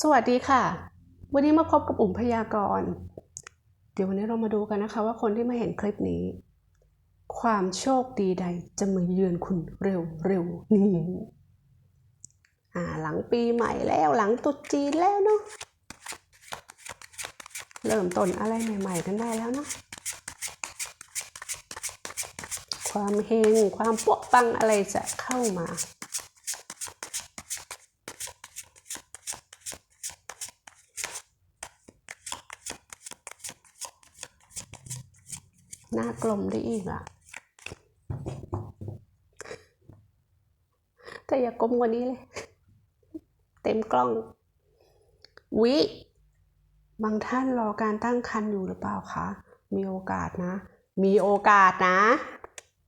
สวัสดีค่ะ วันนี้มาพบกับอุ่มพยากรณ์ เดี๋ยววันนี้เรามาดูกันนะคะ ว่าคนที่มาเห็นคลิปนี้ ความโชคดีใดจะมาเยือนคุณเร็วเร็วนี้อ่าหลังปีใหม่แล้วหลังตรุษจีนแล้วเนาะเริ่มต้นอะไรใหม่ ๆ กันได้แล้วเนาะความเฮงความปวปังอะไรจะเข้ามา หน้ากลมได้อีกอะ แต่อย่ากลมกว่านี้เลย เต็มกล้อง วิ บางท่านรอการตั้งครรภ์อยู่หรือเปล่าคะ มีโอกาสนะ มีโอกาสนะ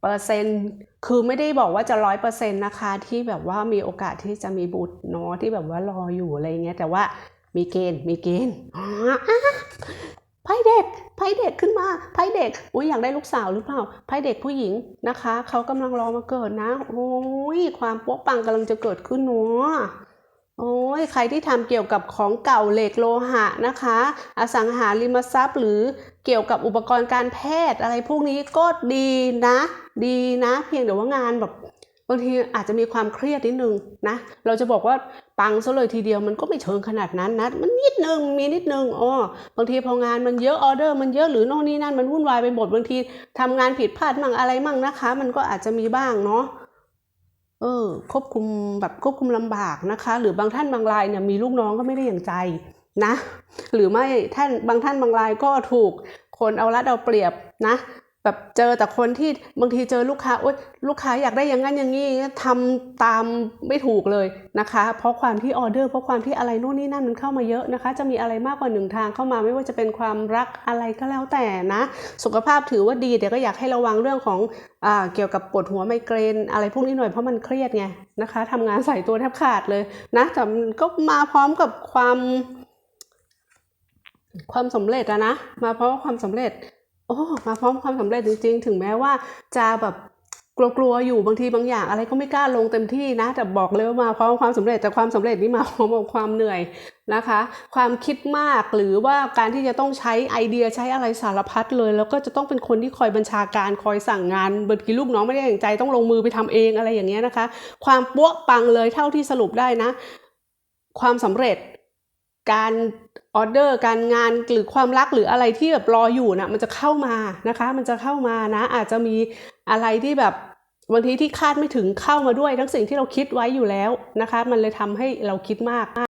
เปอร์เซ็นต์คือไม่ได้บอกว่าจะร้อยเปอร์เซ็นต์นะคะ ที่แบบว่ามีโอกาสที่จะมีบุตรเนาะที่แบบว่ารออยู่อะไรเงี้ยแต่ว่ามีเกณฑ์มีเกณฑ์ ไพ่เด็กไพ่เด็กขึ้นมาไพ่เด็กอุ้ยอยากได้ลูกสาวหรือเปล่าไพ่เด็กผู้หญิงนะคะเขากำลังรอมาเกิดนะโอ้ยความโป๊ะปังกำลังจะเกิดขึ้นเนาะโอ้ยใครที่ทำเกี่ยวกับของเก่าเหล็กโลหะนะคะ อสังหาริมทรัพย์ หรือเกี่ยวกับอุปกรณ์การแพทย์อะไรพวกนี้ก็ดีนะ ดีนะ เพียงแต่ว่างานแบบ บางทีอาจจะมีความเครียดนิดนึงนะ เราจะบอกว่าปังซะเลยทีเดียวมันก็ไม่เชิงขนาดนั้นนะ มันนิดนึงมีนิดนึงอ๋อบางทีพองานมันเยอะออเดอร์มันเยอะหรือโน่นนี่นั่นมันวุ่นวายไปหมดบางทีทำงานผิดพลาดมั่งอะไรมั่งนะคะ มันก็อาจจะมีบ้างเนาะเออควบคุมแบบควบคุมลำบากนะคะ หรือบางท่านบางรายเนี่ยมีลูกน้องก็ไม่ได้อย่างใจนะ หรือไม่ท่านบางท่านบางรายก็ถูกคนเอารัดเอาเปรียบนะ แบบเจอแต่คนที่บางทีเจอลูกค้าโอ๊ยลูกค้าอยากได้อย่างนั้นอย่างนี้ทำตามไม่ถูกเลยนะคะ เพราะความที่ออเดอร์เพราะความที่อะไรนู่นนี่นั่นมันเข้ามาเยอะนะคะ จะมีอะไรมากกว่าหนึ่งทางเข้ามาไม่ว่าจะเป็นความรักอะไรก็แล้วแต่นะ สุขภาพถือว่าดีแต่ก็อยากให้ระวังเรื่องของอ่าเกี่ยวกับปวดหัวไมเกรนอะไรพวกนี้หน่อยเพราะมันเครียดไงนะคะทำงานใส่ตัวแทบขาดเลยนะแต่มันก็มาพร้อมกับความความสำเร็จอะนะมาเพร้อมกับความสำเร็จ โอ้มาพร้อมความสำเร็จจริง ๆ ถึงแม้ว่าจะแบบกลัวๆอยู่บางทีบางอย่างอะไรก็ไม่กล้าลงเต็มที่นะแต่บอกเลยว่ามาพร้อมความสำเร็จแต่ความสำเร็จนี่มาพร้อมกับความเหนื่อยนะคะ ความคิดมากหรือว่าการที่จะต้องใช้ไอเดียใช้อะไรสารพัดเลย แล้วก็จะต้องเป็นคนที่คอยบัญชาการคอยสั่งงานบางทีลูกน้องไม่ได้อย่างใจต้องลงมือไปทำเองอะไรอย่างเงี้ยนะคะ ความปั้วปังเลยเท่าที่สรุปได้นะ ความสำเร็จ การออเดอร์การงานหรือความรักหรืออะไรที่แบบรออยู่นะมันจะเข้ามานะคะ มันจะเข้ามานะ อาจจะมีอะไรที่แบบบางทีที่คาดไม่ถึงเข้ามาด้วยทั้งสิ่งที่เราคิดไว้อยู่แล้วนะคะ มันเลยทำให้เราคิดมาก